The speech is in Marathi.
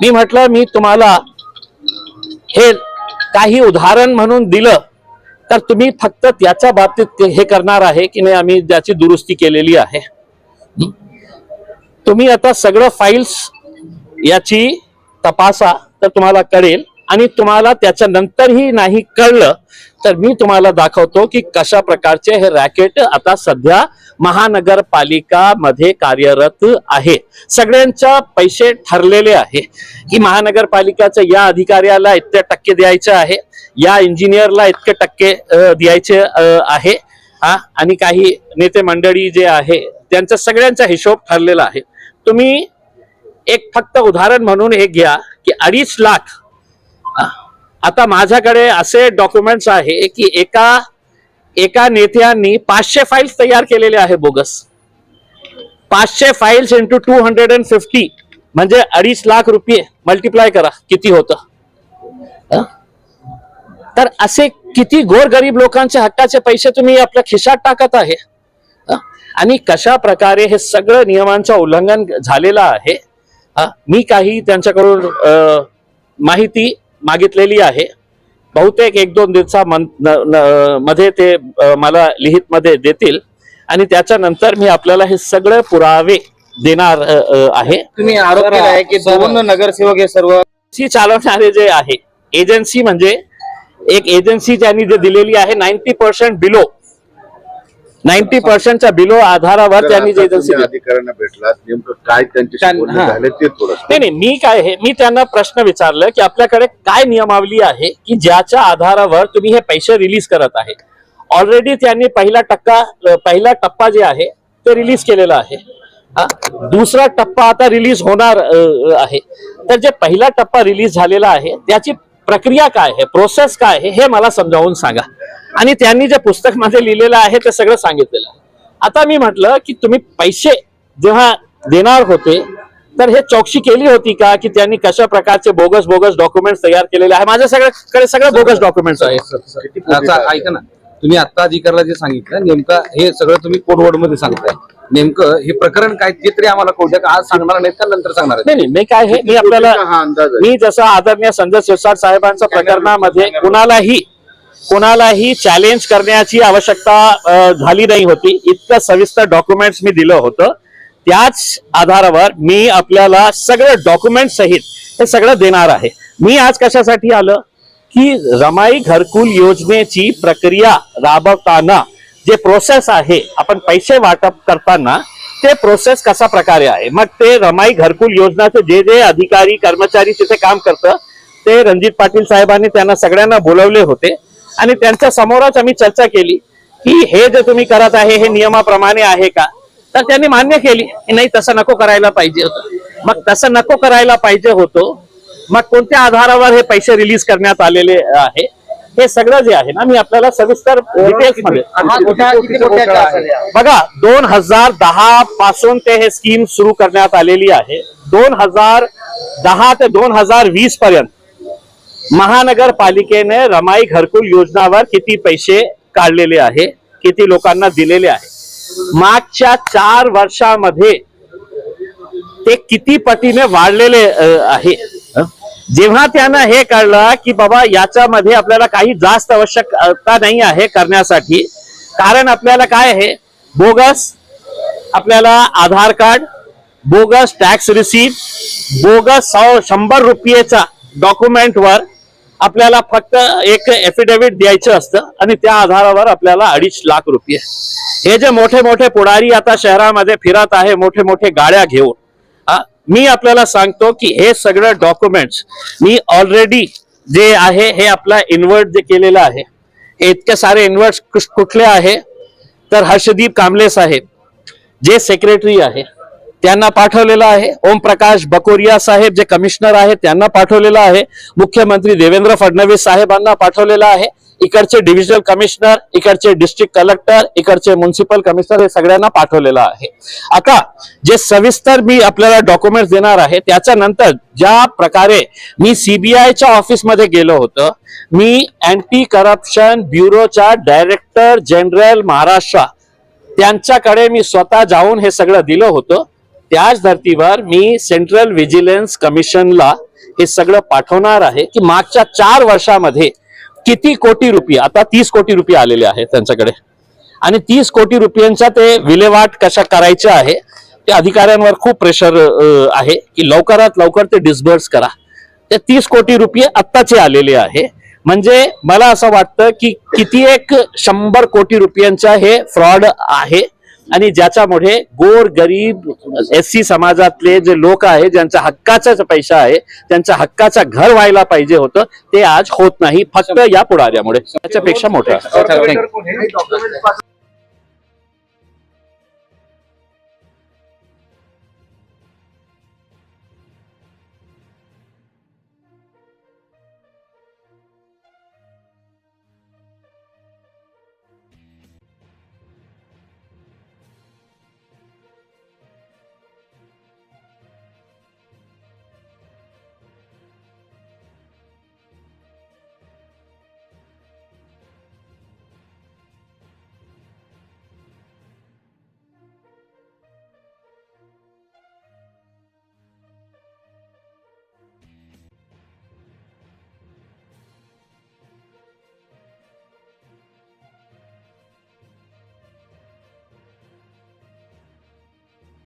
मी म्हटलं मी तुम्हाला हे काही उदाहरण म्हणून दिलं तर तुम्ही फक्त त्याच्या बाबतीत हे करणार आहे की नाही आम्ही त्याची दुरुस्ती केलेली आहे. तुम्ही आता सगळं फाईल्स याची तपासा तर तुम्हाला कळेल. आणि तुम्हाला त्याच्या नंतरही नाही कळलं तर मी तुम्हाला दाखवतो की कशा प्रकारचे हे रॅकेट आता सध्या महानगरपालिका मध्ये कार्यरत आहे. सगळ्यांच्या पैसे ठरलेले आहे की महानगरपालिकाचं या अधिकाऱ्याला इतके टक्के द्यायचे आहे या इंजिनियरला इतके टक्के द्यायचे आहे. हा? आणि काही नेते मंडळी जे आहे त्यांचा सगळ्यांचा हिशोब ठरलेला आहे. तुम्ही एक फक्त उदाहरण म्हणून हे घ्या की अडीच लाख आता माझ्याकडे असे डॉक्युमेंट्स आहे की एका एका नेत्यांनी पाचशे फाईल्स तयार केलेले आहे बोगस पाचशे files into two hundred and fifty म्हणजे अडीच लाख रुपये मल्टिप्लाय करा किती होतं? तर असे किती गोरगरीब लोकांच्या हक्काचे पैसे तुम्ही आपल्या खिशात टाकत आहे? आणि कशा प्रकारे हे सगळं नियमांचं उल्लंघन झालेलं आहे? मी काही त्यांच्याकडून माहिती मागितलेली आहे. बहुतेक एक दोन दिवसा मध्ये ते मला लिहित मध्ये देतील. आणि त्याच्यानंतर मी आपल्याला हे सगळे पुरावे देणार आहे. तुम्ही आरोप केला आहे की दोन नगरसेवक हे सर्व एजन्सी चालवणारे जे आहे एजन्सी म्हणजे एक एजन्सी त्यांनी जे दिलेली आहे नाईन्टी पर्सेंट बिलो. नाईन्टी पर्सेंटच्या बिलो आधारावर त्यांनी जे एजन्सी. अधिकाऱ्यांना भेटला नेमकं काय हा. ते थोडं नाही नाही मी काय आहे मी त्यांना प्रश्न विचारलं की आपल्याकडे काय नियमावली आहे की ज्याच्या आधारावर तुम्ही हे पैसे रिलीज करत आहे ऑलरेडी त्यांनी पहिला टक्का पहिला टप्पा जे आहे ते रिलीज केलेला आहे हा? दुसरा टप्पा आता रिलीज होणार आहे तर जे पहिला टप्पा रिलीज झालेला आहे त्याची प्रक्रिया काय आहे प्रोसेस काय आहे हे मला समजावून सांगा आणि त्यांनी जे पुस्तकमध्ये लिहिलेलं आहे ते सगळं सांगितलेलं आहे. आता मी म्हटलं की तुम्ही पैसे जेव्हा देणार होते तर हे चौकशी केली होती का? की त्यांनी कशा प्रकारचे बोगस बोगस डॉक्युमेंट्स तयार केलेले आहे? माझ्या सगळ्याकडे सगळं बोगस डॉक्युमेंट्स आहे ऐका ना. तुम्ही आता अधिकाऱ्याला जे सांगितलं नेमकं हे सगळं तुम्ही कोडवर्डमध्ये सांगताय नेमकं हे प्रकरण काय ते तरी आम्हाला कळू द्या का? आज सांगणार नाहीत का? नंतर सांगणार? नाही नाही मी काय हे मी आपल्याला हा अंदाज आहे. मी जसं आदरणीय संजय शिरसाट साहेबांच्या प्रकरणामध्ये कुणालाही कोणालाही चॅलेंज करण्याची आवश्यकता झाली नाही होती. इतकं सविस्तर डॉक्युमेंट्स मी दिलं होतं. त्याच आधारावर मी आपल्याला सगळं डॉक्युमेंट सहित हे सगळं देणार आहे. मी आज कशासाठी आलं? की रमाई घरकुल योजनेची प्रक्रिया राबवताना जे प्रोसेस आहे आपण पैसे वाटप करताना ते प्रोसेस कशा प्रकारे आहे? मग ते रमाई घरकुल योजनाचे जे जे अधिकारी कर्मचारी तिथे काम करतं ते रणजित पाटील साहेबांनी त्यांना सगळ्यांना बोलवले होते. आणि त्यांच्या समोरच आम्ही चर्चा केली की हे जे तुम्ही करत आहे हे नियमाप्रमाणे आहे का? तर त्यांनी मान्य केली की नाही तसं नको करायला पाहिजे होतं. मग तसं नको करायला पाहिजे होतो मग कोणत्या आधारावर हे पैसे रिलीज करण्यात आलेले आहे? हे सगळं जे आहे ना मी आपल्याला सविस्तर डिटेल्समध्ये? बघा दोन हजार दहा पासून ते हे स्कीम सुरू करण्यात आलेली आहे. दोन हजार दहा ते दोन हजार वीस पर्यंत. महानगरपालिकेने रमाई घरकुल योजनावर किती पैसे काढलेले आहे किती लोकांना दिलेले आहे? मागच्या चार वर्षामध्ये ते किती पटीने वाढलेले आहे? जेव्हा त्यांना हे कळलं की बाबा याच्यामध्ये आपल्याला काही जास्त आवश्यकता नाही आहे करण्यासाठी कारण आपल्याला काय आहे? बोगस आपल्याला Aadhaar card bogus tax receipt bogus सौ शंभर रुपयेचा डॉक्युमेंटवर आपल्याला फक्त एक एफिडेव्हिट द्यायचं असतं आणि त्या आधारावर आपल्याला अडीच लाख रुपये. हे जे मोठे मोठे पुढारी आता शहरामध्ये फिरत आहे मोठे मोठे गाड्या घेऊन मी आपल्याला सांगतो की हे सगळं डॉक्युमेंट्स मी ऑलरेडी जे आहे हे आपला इन्व्हर्ट जे केलेलं आहे हे इतके सारे इन्व्हर्ट कुठले आहे? तर हर्षदीप कांबळे साहेब जे सेक्रेटरी आहे. त्यांना पाठवलेलं आहे. ओमप्रकाश बकोरिया साहेब जे कमिशनर आहेत त्यांना पाठवलेलं आहे. मुख्यमंत्री देवेंद्र फडणवीस साहेबांना पाठवलेलं आहे. इकडचे डिव्हिजनल कमिशनर इकडचे डिस्ट्रिक्ट कलेक्टर इकडचे म्युन्सिपल कमिशनर हे सगळ्यांना पाठवलेलं आहे. आता जे सविस्तर मी आपल्याला डॉक्युमेंट देणार आहे त्याच्यानंतर ज्या प्रकारे मी सीबीआयच्या ऑफिसमध्ये गेलो होतो मी अँटी करप्शन ब्युरोच्या डायरेक्टर जनरल महाराष्ट्र त्यांच्याकडे मी स्वतः जाऊन हे सगळं दिलं होतं. त्याच धर्तीवर मी सेंट्रल व्हिजिलन्स कमिशनला हे सगळं पाठवणार आहे की मागच्या चार वर्षामध्ये किती कोटी रुपये आता तीस कोटी रुपये आलेले आहेत त्यांच्याकडे. आणि तीस कोटी रुपयांचा ते विल्हेवाट कशा करायच्या आहे ते अधिकाऱ्यांवर खूप प्रेशर आहे की लवकरात लवकर ते डिस्बर्स करा. ते तीस कोटी रुपये आत्ताचे आलेले आहे. म्हणजे मला असं वाटतं की किती एक शंभर कोटी रुपयांचा हे फ्रॉड आहे. आणि ज्याच्यामुळे गोर गरीब एस सी समाजातले जे लोक आहे ज्यांचा हक्काचा पैसा आहे त्यांच्या हक्काचं घर व्हायला पाहिजे होतं ते आज होत नाही फक्त या पुढाऱ्यामुळे त्याच्यापेक्षा मोठं.